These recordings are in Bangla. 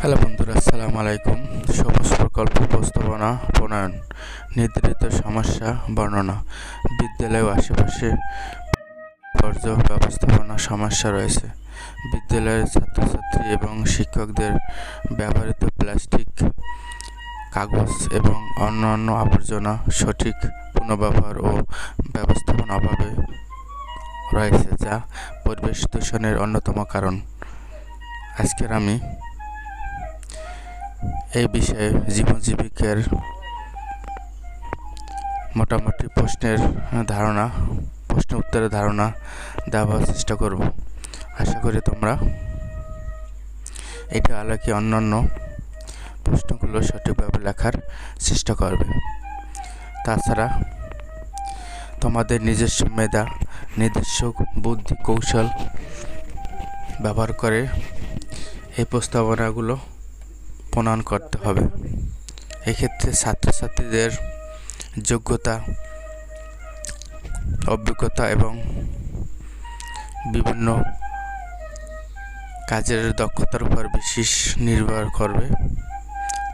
হ্যালো বন্ধুরা, আসসালামু আলাইকুম। সবুজ প্রকল্প উপস্থাপনা প্রণয়ন, নির্ধারিত সমস্যা, বর্ণনা, বিদ্যালয় আশেপাশে বর্জ্য ব্যবস্থাপনা সমস্যা রয়েছে। বিদ্যালয়ের ছাত্রছাত্রী এবং শিক্ষকদের ব্যবহৃত প্লাস্টিক, কাগজ এবং অন্যান্য আবর্জনা সঠিক পুনর্ব্যবহার ও ব্যবস্থাপনা অভাবে রয়েছে, যা পরিবেশ দূষণের অন্যতম কারণ। আজকের আমি এই বিষয়ে জীবন জীবিকার মোটামুটি প্রশ্নের ধারণা প্রশ্ন উত্তরের ধারণা দেওয়ার চেষ্টা করব। আশা করি তোমরা এটা আলোকে অন্যান্য প্রশ্নগুলো সঠিকভাবে লেখার চেষ্টা করবে। তাছাড়া তোমাদের নিজস্ব মেধা নিজস্ব বুদ্ধি, কৌশল ব্যবহার করে এই প্রস্তাবনাগুলো প্রণয়ন করতে হবে। এক্ষেত্রে ছাত্রছাত্রীদের যোগ্যতা, অভিজ্ঞতা এবং বিভিন্ন কাজের দক্ষতার উপর বিশেষ নির্ভর করবে।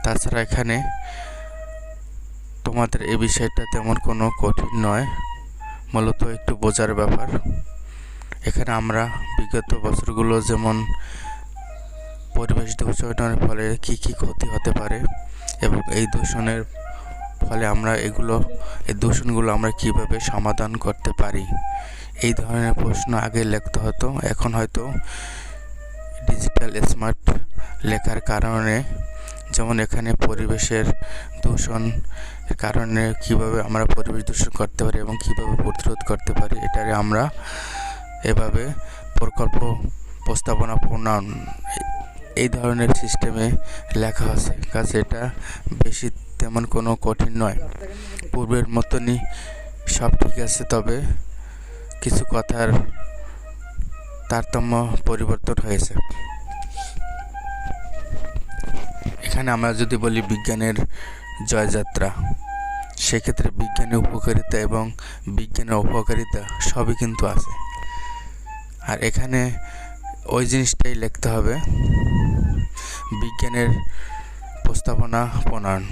তাছাড়া এখানে তোমাদের এই বিষয়টা তেমন কোনো কঠিন নয়, মূলত একটু বোঝার ব্যাপার। এখানে আমরা বিগত বছরগুলো যেমন পরিবেশ দূষণের ফলে কী কী ক্ষতি হতে পারে এবং এই দূষণের ফলে আমরা এগুলো, এই দূষণগুলো আমরা কীভাবে সমাধান করতে পারি? এই ধরনের প্রশ্ন আগে লিখতে হতো। এখন হয়তো ডিজিটাল স্মার্ট লেখার কারণে, যেমন এখানে পরিবেশের দূষণ কারণে কীভাবে আমরা পরিবেশ দূষণ করতে পারি এবং কীভাবে প্রতিরোধ করতে পারি, এটারে আমরা এভাবে প্রকল্প, প্রস্তাবনা, প্রণয়ন এই ধরনের সিস্টেমে লেখা আছে। কাজে এটা বেশি তেমন কোনো কঠিন নয়। পূর্বের মতনই সব ঠিক আছে, তবে কিছু কথার তারতম্য পরিবর্তন হয়েছে। এখানে আমরা যদি বলি বিজ্ঞানের জয়যাত্রা, সেক্ষেত্রে বিজ্ঞানের উপকারিতা এবং বিজ্ঞানের অপকারিতা সবই কিন্তু আছে। আর এখানে ওই জিনিসটাই লিখতে হবে বিজ্ঞানের প্রস্তাবনা প্রণয়ন,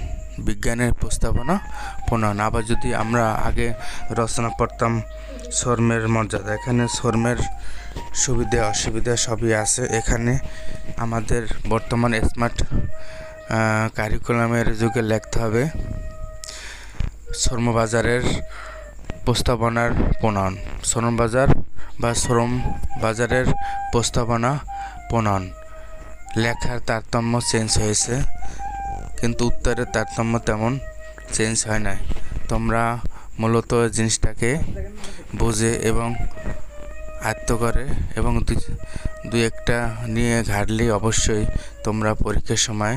বিজ্ঞানের প্রস্তাবনা প্রণয়ন। আবার যদি আমরা আগে রচনা পড়তাম শর্মের মর্যাদা, এখানে শর্মের সুবিধা, অসুবিধা সবই আছে। এখানে আমাদের বর্তমান স্মার্ট কারিকুলামের যুগে লিখতে হবে, শ্রমবাজারের প্রস্তাবনার প্রণয়ন। শ্রমবাজার বা শ্রম বাজারের প্রস্তাবনা প্রণয়ন। লেখার তারতম্য চেঞ্জ হয়েছে, কিন্তু উত্তরের তারতম্য তেমন চেঞ্জ হয় নাই। তোমরা মূলত জিনিসটাকে বুঝে এবং আয়ত্ত করে এবং দু একটা নিয়ে ঘাটলেই অবশ্যই তোমরা পরীক্ষার সময়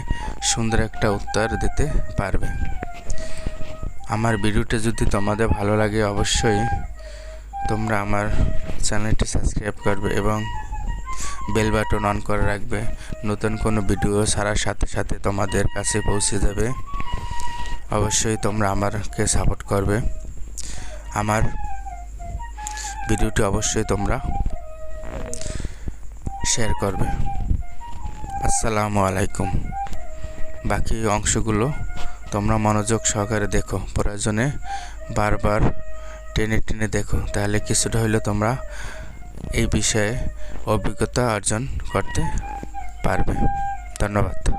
সুন্দর একটা উত্তর দিতে পারবে। আমার ভিডিওটা যদি তোমাদের ভালো লাগে অবশ্যই তোমরা আমার চ্যানেলটি সাবস্ক্রাইব করবে এবং বেল বাটন অন করে রাখবে। নতুন কোনো ভিডিও ছাড়ার সাথে সাথে তোমাদের কাছে পৌঁছে যাবে। অবশ্যই তোমরা আমাকে সাপোর্ট করবে। আমার ভিডিওটি অবশ্যই তোমরা শেয়ার করবে। আসসালামু আলাইকুম। বাকি অংশগুলো তোমরা মনোযোগ সহকারে দেখো। প্রয়োজনে বারবার টেনে টেনে দেখো। তাহলে কিছুটা হইলে তোমরা এই বিষয়ে অভিজ্ঞতা অর্জন করতে পারবে। ধন্যবাদ।